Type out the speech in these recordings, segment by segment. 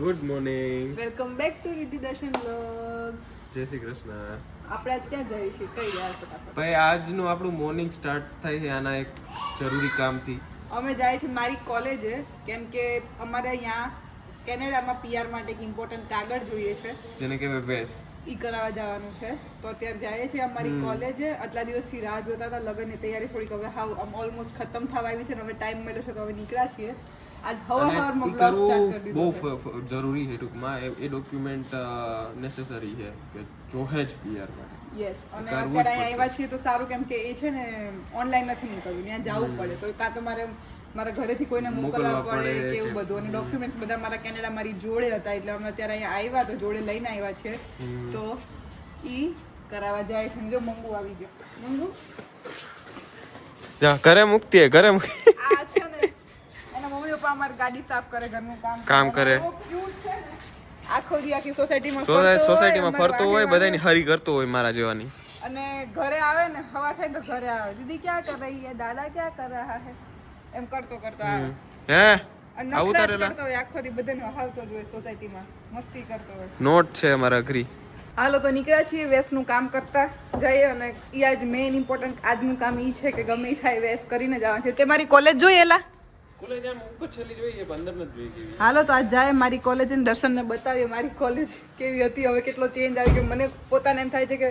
Good morning welcome back to Riddhi Darshan vlogs જય શ્રી કૃષ્ણ. આપણે આજ ક્યાં જઈએ છીએ? કઈ યાર ફટાફટ? ભાઈ આજનું આપણું મોર્નિંગ સ્ટાર્ટ થાય છે આના એક જરૂરી કામથી. અમે જાય છે મારી કોલેજે કેમ કે અમારે અહીંયા કેનેડામાં પીઆર માટે એક ઇમ્પોર્ટન્ટ કાગળ જોઈએ છે. જેને કહેવાય વેસ. ઈ કરાવવા જવાનું છે. તો અત્યારે જાય છે અમારી કોલેજે આટલા દિવસથી રાહ જોતા હતા લગ્નની તૈયારી થોડીક હવે હાવ આમ ઓલમોસ્ટ ખતમ થવા આવી છે અને હવે ટાઈમ મળ્યો છે તો હવે નીકળ્યા છીએ. કરવું બહુ જરૂરી છે ટૂંકમાં. એ- એ ડોક્યુમેન્ટ નેસેસરી છે કે જોહે જ પીઆર માટે યસ અને અત્યારે આવ્યા છીએ તો સારું કેમ કે એ છે ને ઓનલાઈન નથી નીકળ્યું ત્યાં જવું પડે. તો કાં તો મારે મારા ઘરેથી કોઈને મોકલવા પડે કે એવું બધું. અને ડોક્યુમેન્ટ્સ બધા મારા કેનેડા મારી જોડે હતા એટલે અમે અત્યારે અહીંયા આવ્યા તો જોડે લઈને આવ્યા છે. તો ઈ કરાવવા જાય છે. જો મંગુ આવી ગયો. મંગુ? જા ઘરે મુક્તિ ઘરે આ અમારી ગાડી સાફ કરે ઘરનું કામ કામ કરે. આખો દી આખી સોસાયટીમાં સોસાયટીમાં ફરતો હોય બધાની હરી કરતો હોય મારા જેવાની. અને ઘરે આવે ને હવા થાય તો ઘરે આવે. દીદી ક્યાં કર રહી હે દાદા ક્યાં કર રહા હે? એમ કરતો કરતો આવે. હે? આવું તારેલા કરતો હોય આખો દી બધાને વહાવતો જ હોય સોસાયટીમાં મસ્તી કરતો હોય. નોટ છે મારા ઘરી. હાલો તો નીકળ્યા છીએ વેસનું કામ કરતા. જઈએ અને ઈ આજ મેઇન ઇમ્પોર્ટન્ટ આજનું કામ ઈ છે કે ગમે થાય વેસ કરીને જવાનું છે. તે મારી કોલેજ જોઈ એલા? હાલો, તો આજ જાય મારી કોલેજ દર્શનને બતાવીએ મારી કોલેજ કેવી હતી, હવે કેટલો ચેન્જ આવી ગયો. મને પોતાને એમ થાય છે કે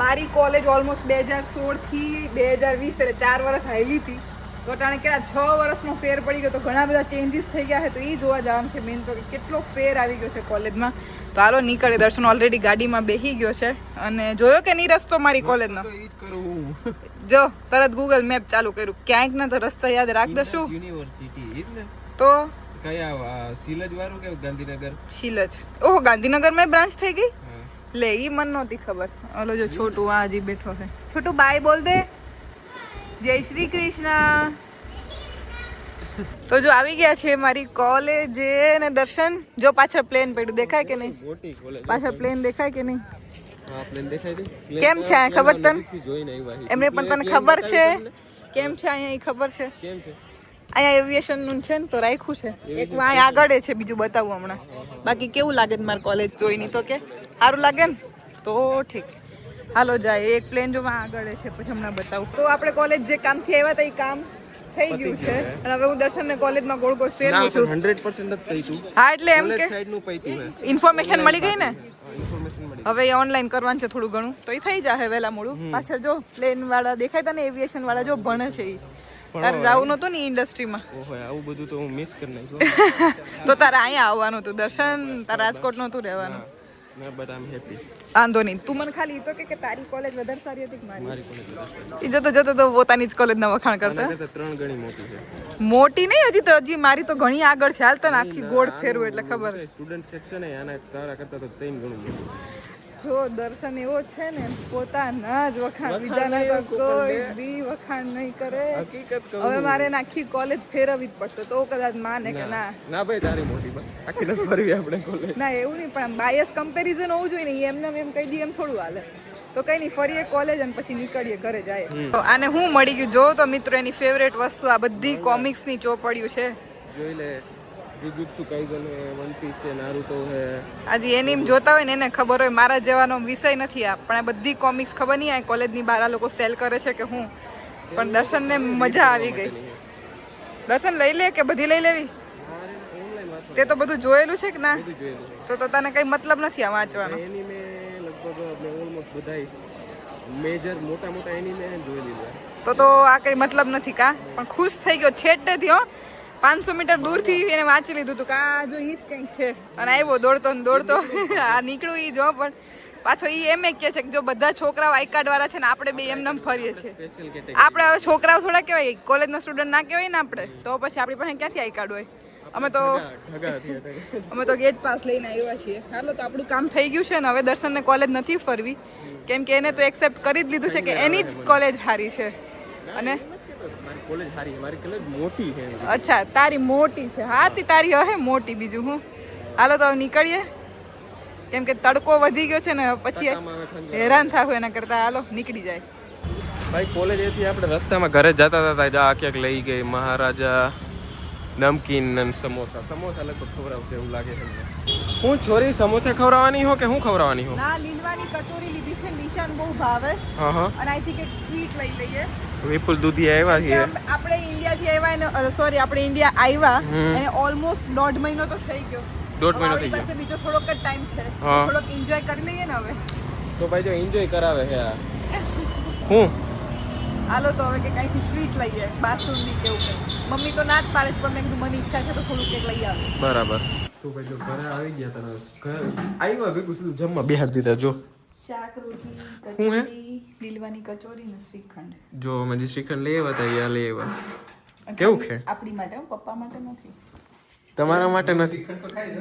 મારી કોલેજ ઓલમોસ્ટ બે હજાર સોળથી બે હજાર વીસ એટલે ચાર વર્ષ હાલી હતી. તો અટાણે કેટલા છ વર્ષનો ફેર પડી ગયો. તો ઘણા બધા ચેન્જીસ થઈ ગયા છે. તો એ જોવા જવાનું છે મેન તો કેટલો ફેર આવી ગયો છે કોલેજમાં તો હાલો નીકળે. દર્શન ઓલરેડી ગાડીમાં બેહી ગયો છે. અને જોયો કે નહીં રસ્તો મારી કોલેજનો જ તરત ગૂગલ મેપ ચાલુ કર્યું. ક્યાંક ના તો રસ્તા યાદ રાખ દશું. યુનિવર્સિટી તો? કયા આ વાળું કે ગાંધીનગર? શીલજ. ઓહો ગાંધીનગરમાં બ્રાન્ચ થઈ ગઈ. લે ઈ મન નહોતી ખબર. ઓલો જો છોટું આ હજી બેઠો છે. છોટું બાય બોલ દે. જય શ્રી કૃષ્ણ. તો જો આવી ગયા છે મારી કોલેજે ને દર્શન. જો પાછળ પ્લેન પડ્યું. દેખાય કે નહીં? મોટી કોલેજ પાછળ પ્લેન દેખાય કે નહીં? કેમ છે ખબર તને? એમને પણ તને ખબર છે? કેમ છે અહીંયા ખબર છે? કેમ છે? અહીંયા એવિએશનનું છે ને તો રાખ્યું છે. એક અહીંયા આગળ છે બીજું બતાવું હમણાં. બાકી કેવું લાગે ને મારી કોલેજ જોઈને? તો કે સારું લાગે ને? તો ઠીક. હાલો જાય. એક પ્લેન જો વાં આગળ છે પછી હમણાં બતાવું. તો આપણે કોલેજ જે કામથી આવ્યા હતા એ કામ? થઈ ગયું છે. અને હવે હું દર્શનને કોલેજમાં ગોળ ગોળ ફેરવું છું. હંડ્રેડ પર્સન્ટ જ થઈ હા એટલે એમ કે પૈતું ઇન્ફોર્મેશન મળી ગઈ ને? હવે એ ઓનલાઈન કરવાનું છે થોડું ઘણું. તો એ થઈ જાય વહેલા મોડું. પાછળ જો પ્લેન વાળા દેખાય તને એવિએશન વાળા જો ભણે છે એ તારે જવું નતું ને ઇન્ડસ્ટ્રીમાં ઓહો આવું બધું તો હું મિસ કરી નાખ્યું. તો તારે અહીંયા આવવાનું હતું દર્શન તારે રાજકોટ નહોતું રહેવાનું. ના બટ આમ હેપી વાંધો નહીં. તું મને ખાલી તો કે કે તારી કોલેજ વધારે સારી હતી કે મારી? કોલેજ જતો જતો તો પોતાની જ કોલેજના વખાણ કરશે. ત્રણ ગણી મોટી છે. મોટી નહીં હજી તો હજી મારી તો ઘણી આગળ છે. હાલ તને આખી ગોળ ફેરવું એટલે ખબર. સ્ટુડન્ટ સેક્શન એ આના તારા કરતા તો ત્રણ ગણું જો દર્શન એવો છે ને પોતાના જ વખાણ બીજાના તો કોઈ બી વખાણ નહીં કરે. હકીકત હવે મારે આખી કોલેજ ફેરવવી જ પડશે તો કદાચ માને કે ના. ના. ભાઈ તારી મોટી બસ. આખી નથી ફરવી આપણે કોલેજ ના એવું નહીં પણ બાયસ કમ્પેરિઝન હોવું જોઈએ ને એમને એમ કહી દઈએ એમ થોડું હાલે. તો કઈ નહીં ફરીએ કોલેજ અને પછી નીકળીએ ઘરે જાય. તો આને હું મળી ગયું? જો તો મિત્રો એની ફેવરેટ વસ્તુ આ બધી કોમિક્સની ચોપડીઓ છે. જોઈ લે. જુજુત્સુ કાઇઝન હે વન પીસ છે નારુતો હે આજે એની જોતા હોય ને એને ખબર હોય મારા જેવાનો વિષય નથી આ. પણ આ બધી કોમિક્સ ખબર નહીં આ કોલેજની બહાર આ લોકો સેલ કરે છે કે હું. પણ દર્શનને મજા આવી ગઈ. દર્શન લઈ લે કે બધી લઈ લેવી? તે તો બધું જોયેલું છે કે ના? તો તો તને કઈ મતલબ નથી આ વાંચવાનો? એનિમે લગભગ મેં ઓલમોસ્ટ બધાય મેજર મોટા મોટા એનિમે જોઈ લીધા તો તો આ કઈ મતલબ નથી કા? પણ ખુશ થઈ ગયો છેટેથી હો. પાંચસો મીટર દૂરથી એને વાંચી લીધું હતું કે આ જો એ જ કંઈક છે. અને આવ્યો દોડતો ને દોડતો. આ નીકળ્યું એ જો પણ પાછો એ એમ એ કહે છે કે જો બધા છોકરાઓ આઈ કાર્ડ વાળા છે ને આપણે બે એમને એમ ફરીએ છીએ. આપણે હવે છોકરાઓ થોડા કહેવાય કોલેજના સ્ટુડન્ટ ના કહેવાય ને આપણે તો પછી આપણી પાસે ક્યાંથી આઈ કાર્ડ હોય? અમે તો. અમે તો ગેટ પાસ લઈને આવ્યા છીએ. હાલો તો આપણું કામ થઈ ગયું છે ને હવે દર્શનને કોલેજ નથી ફરવી. કેમ કે એને તો એક્સેપ્ટ કરી જ લીધું છે કે એની જ કોલેજ સારી છે. અને મારી કોલેજ સારી છે. મારી કોલેજ મોટી છે અચ્છા તારી મોટી છે. હા તે તારી હે મોટી બીજું હું. હાલો તો નીકળીએ. કેમ કે તડકો વધી ગયો છે ને પછી. હેરાન થાવું એના કરતા. હાલો નીકળી જાય. ભાઈ કોલેજ એથી આપણે રસ્તામાં ઘરે જતા હતા જા ક્યાંક લઈ ગઈ. મહારાજા નમકીન અને સમોસા. સમોસા લગભગ ખવડાવશે એવું લાગે છે હું છોરી સમોસા ખવડાવવાની હો કે હું ખવડાવવાની હો? ના લીલવાની કચોરી લીધી છે. નિશાન બહુ ભાવે. હા હા. અને આઈ થિંક એક સ્વીટ લઈ લઈએ. વિપુલ દૂધી આવ્યા છીએ આપણે ઇન્ડિયાથી આવ્યા ને સોરી આપણે ઇન્ડિયા આવ્યા અને ઓલમોસ્ટ દોઢ મહિનો તો થઈ ગયો. દોઢ મહિનો થઈ ગયો. બીજો થોડોક જ ટાઈમ છે. થોડોક એન્જોય કરી લઈએ ને હવે? તો ભાઈ જો એન્જોય કરાવે છે આ. હું? હાલો તો હવે કે કંઈક સ્વીટ લઈએ બાસુંદી કેવું કંઈક. મમ્મી તો ના જ પાડે છે પણ મેં કીધું મને ઈચ્છા છે તો થોડું કેક લઈ આવે. બરાબર. તો ભાઈ જો ઘરે આવી ગયા તને ઘરે આવ્યા ભેગું સીધું જમવા બેહાડ દીધા જો. શાક રોટલી કચોરી લીલવાની કચોરી ને શ્રીખંડ. જો મને શ્રીખંડ લઈ આવ્યા હતા યા લઈ આવ્યા. કેવું છે? આપણી માટે પપ્પા માટે નથી. તમારા માટે નથી.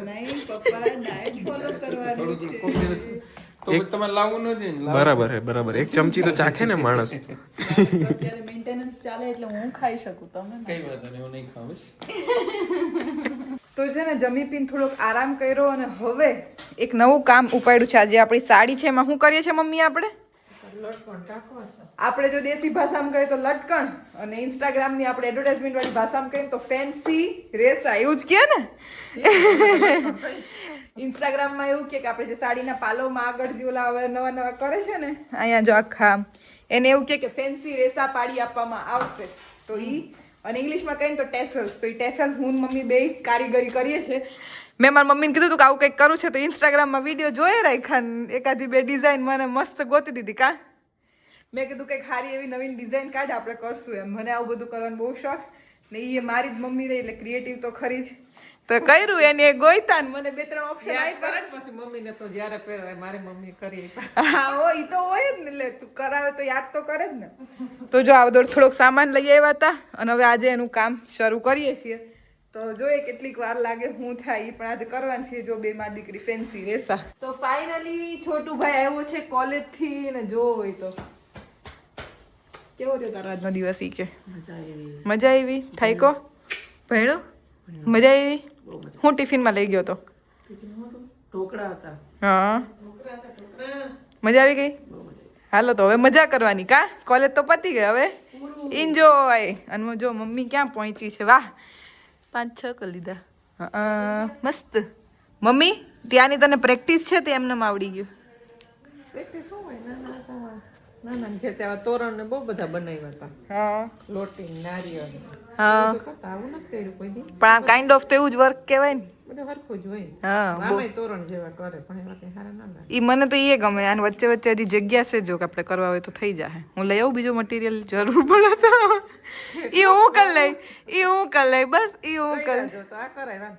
નહીં પપ્પા ડાયટ ફોલો કરવાની છે. તો તમારે લાવવું નથી બરાબર છે બરાબર. એક ચમચી તો ચાખે ને માણસ. અત્યારે મેન્ટેનન્સ ચાલે એટલે હું ખાઈ શકું. તમે કઈ વાત નહીં હું નહીં ખાવીશ તો છે ને જમી પીને થોડોક આરામ કર્યો અને હવે એક નવું કામ ઉપાડ્યું છે. આજે આપણી સાડી છે. એમાં શું કરીએ છીએ મમ્મી આપણે? આપણે જો દેશી ભાષામાં કહીએ તો લટકણ અને ઇન્સ્ટાગ્રામની આપણે એડવર્ટાઇઝમેન્ટ વાળી ભાષામાં કહીએ તો ફેન્સી રેસા. એવું જ કહે ને? ઇન્સ્ટાગ્રામમાં એવું કે આપણે જે સાડીના પાલોમાં આગળ જે ઓલા હવે નવા નવા કરે છે ને અહીંયા જો આખા એને એવું કહે કે ફેન્સી રેસા પાડી આપવામાં આવશે. તો ઈ અને ઇંગ્લિશમાં કહીને તો ટેસલ્સ તો એ ટેસલ્સ હું મમ્મી બે કારીગરી કરીએ છીએ. મેં મારા મમ્મીને કીધું હતું કે આવું કંઈક કરું છે તો ઇન્સ્ટાગ્રામમાં વીડિયો જોઈ રાખ્યા એકાદી બે ડિઝાઇન મને મસ્ત ગોતી દીધી. કા? મેં કીધું કંઈક સારી એવી નવીન ડિઝાઇન કાઢ આપણે કરશું એમ. મને આવું બધું કરવાનો બહુ શોખ ને એ મારી જ મમ્મી રહી એટલે ક્રિએટિવ તો ખરી જ. તો કર્યું એને એ ગોઈતા ને મને બે ત્રણ ઓપ્શન આપ્યા. પછી મમ્મીને તો જ્યારે પહેરે મારી મમ્મી કરી હા હો ઈ તો હોય જ ને લે તું કરાવે તો યાદ તો કરે જ ને. તો જો આ બધો થોડોક સામાન લઈ આવ્યા હતા અને હવે આજે એનું કામ શરૂ કરીએ છીએ. તો જોઈએ કેટલીક વાર લાગે હું થાય પણ આજે કરવાની છે. જો બે માં દીકરી ફેન્સી રેસા તો ફાઇનલી છોટું ભાઈ આવ્યો છે કોલેજથી ને જો હોય તો કેવો રહ્યો તારો આજનો દિવસ ઈ કે? મજા આવી. મજા આવી? થાયકો ભણ્યો. મજા આવી? હું ટિફિનમાં લઈ ગયો તો. ઢોકળા હતા. હા. મજા આવી ગઈ? હાલો તો હવે મજા કરવાની કા? કોલેજ તો પતી ગઈ હવે. એન્જોય અને જો મમ્મી ક્યાં પહોંચી છે? વાહ. પાંચ છ કરી લીધા. મસ્ત. મમ્મી ત્યાંની તને પ્રેક્ટિસ છે તે એમને આવડી ગયું? પ્રેક્ટિસ શું હોય? નાના ને ખેતે આવા તોરણ ને બહુ બધા બનાવ્યા હતા. હા. લોટી નારિયેળ હા. આવું નથી કર્યું કોઈ દી. પણ આ કાઇન્ડ ઓફ તો એવું જ વર્ક કહેવાય ને. બધું હરખું જ હોય હા આમાંય તોરણ જેવા કરે પણ એવા કઈ સારા ના લાગે. ઈ મને તો એ ગમે અને વચ્ચે વચ્ચે હજી જગ્યા છે જો કે આપણે કરવા હોય તો થઈ જાય હું લઈ આવું બીજું મટીરિયલ જરૂર પડે તો. એ હું કરી લઈ એ હું કરી લઈ બસ એ હું કરી. જો તો આ કરાય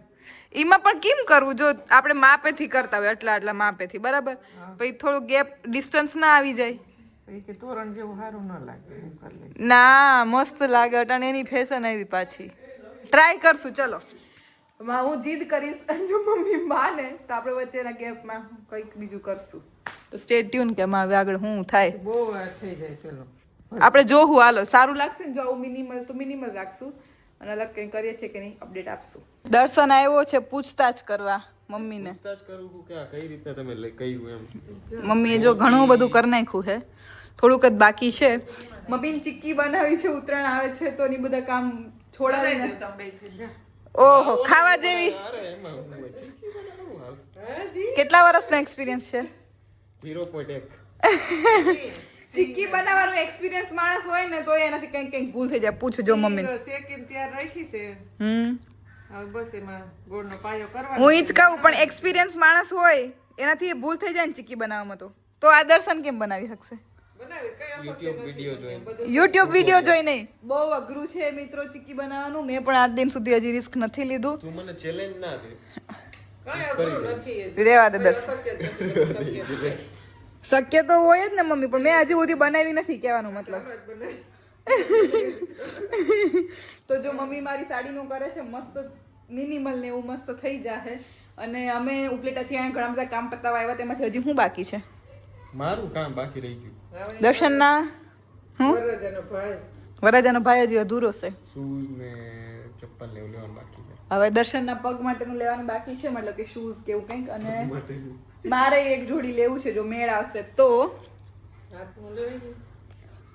એમાં પણ કેમ કરવું? જો આપણે માપેથી કરતા હોય આટલા આટલા માપેથી બરાબર? પછી થોડું ગેપ ડિસ્ટન્સ ના આવી જાય. તોરણ જેવું સારું ન લાગે હું કરી લઈશ. ના મસ્ત લાગે અટાણે એની ફેશન આવી પાછી. ટ્રાય કરશું ચલો. માં હું જીદ કરીશ જો મમ્મી માને તો આપણે વચ્ચેના ગેપમાં કંઈક બીજું કરશું. તો સ્ટે ટ્યુન કે માં હવે આગળ હું થાય. બહુ થઈ જાય ચલો. આપણે જોવું હાલો. સારું લાગશે ને જો આવું મિનિમલ તો મિનિમલ રાખશું. અને અલગ કંઈ કરીએ છીએ કે નહીં અપડેટ આપશું. દર્શન આવ્યો છે પૂછતાછ કરવા મમ્મીને. પૂછતાછ કરું કે કઈ રીતે તમે લઈ કહ્યું એમ. મમ્મીએ જો ઘણું બધું કરી નાખ્યું છે થોડુંક જ બાકી છે. મમ્મી ચીક્કી બનાવી છે ઉત્તરાયણ આવે છે તો એની બધા કામ છોડાવીને ઓહો ખાવા જેવી. કેટલા વર્ષનો એક્સપિરિયન્સ છે? ઝીરો પોઈન્ટ એક. ચીક્કી બનાવવાનો એક્સપિરિયન્સ માણસ હોય ને તો એનાથી કંઈક કંઈક ભૂલ થઈ જાય. પૂછજો મમ્મી શેકીને ત્યાર રાખી છે. હમ. બસ એમાં ગોળનો પાયો કરવાનો હું ઈચ જ કહું પણ એક્સપિરિયન્સ માણસ હોય એનાથી ભૂલ થઈ જાય ને ચીક્કી બનાવવામાં તો. તો આ દર્શન કેમ બનાવી શકશે? યુટ્યુબ વીડિયો જોઈને. બહુ અઘરું છે મિત્રો ચીકી બનાવવાનું. મેં પણ આજ દિન સુધી હજી રિસ્ક નથી લીધું. તું મને ચેલેન્જ ના દે. રેવા દર્શન શક્ય તો હોય જ ને મમ્મી પણ મેં હજી સુધી બનાવી નથી કહેવાનો મતલબ. તો જો મમ્મી મારી સાડીનું કરે છે મસ્ત મિનિમલ ને એવું મસ્ત થઈ જાય અને અમે ઉપલેટાથી અહીંયા ઘણા બધા કામ પતાવવા આવ્યા તેમાંથી હજી હું બાકી છે. મારું કામ બાકી રહી ગયું. દર્શનના? હું ભાઈ. વરાજાનો ભાઈ હજી અધૂરો છે. શૂઝ ને ચપ્પલ લેવું લેવાનું બાકી છે. હવે દર્શનના પગ માટેનું લેવાનું બાકી છે મતલબ કે શૂઝ કેવું કંઈક અને મારે એક જોડી લેવું છે જો મેળ આવશે તો?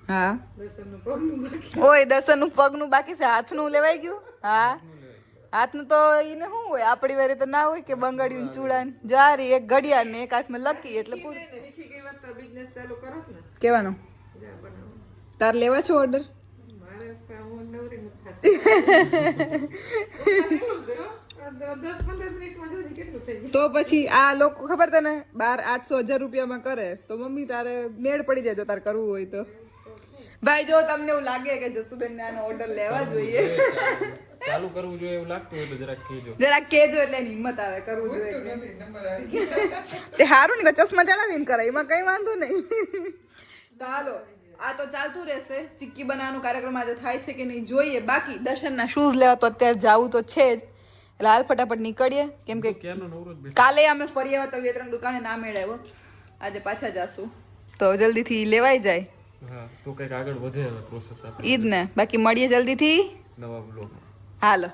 હા. દર્શનનું ઓય દર્શનનું પગનું બાકી છે હાથનું લેવાઈ ગયું? હા. હાથનું તો એને શું હોય આપણી વારે તો ના હોય કે બંગાળ્યું ચૂડાન. જો આ એક ઘડિયાળ ને એક હાથમાં લકી એટલે પૂરું એને શીખી ગઈ વાત તો બિઝનેસ ચાલુ કરત ને. કહેવાનું જા તાર લેવા છો ઓર્ડર તો પછી આ લોકો ખબર તને? બાર આઠસો હજાર રૂપિયામાં કરે. તો મમ્મી તારે મેળ પડી જાય જો તારે કરવું હોય તો. ભાઈ જો તમને એવું લાગે કે જસુબેન ને આનો ઓર્ડર લેવા જોઈએ. ચાલુ કરવું જોઈએ એવું લાગતું હોય તો જરાક કહેજો. જરાક કેજો એટલે એની હિંમત આવે કરવું જોઈએ. તો સારું ને તો ચશ્મા ચડાવીને કરાય એમાં કઈ વાંધો નહીં. તો હાલો આ તો ચાલતું રહેશે. ચીક્કી બનાવવાનો કાર્યક્રમ આજે થાય છે કે નહીં જોઈએ. બાકી દર્શનના શૂઝ લેવા તો અત્યારે જાવું તો છે જ. એટલે હાલ ફટાફટ નીકળીએ. કેમ કે કાલે અમે ફરી આવ્યા તો બે ત્રણ દુકાને ના મેળવ્યો. આજે પાછા જાશું. તો જલ્દીથી લેવાઈ જાય. હા તો કંઈક આગળ વધે પ્રોસેસ આપણે. ઈ ને બાકી મળીએ જલ્દીથી. નવા બ્લોગમાં હાલો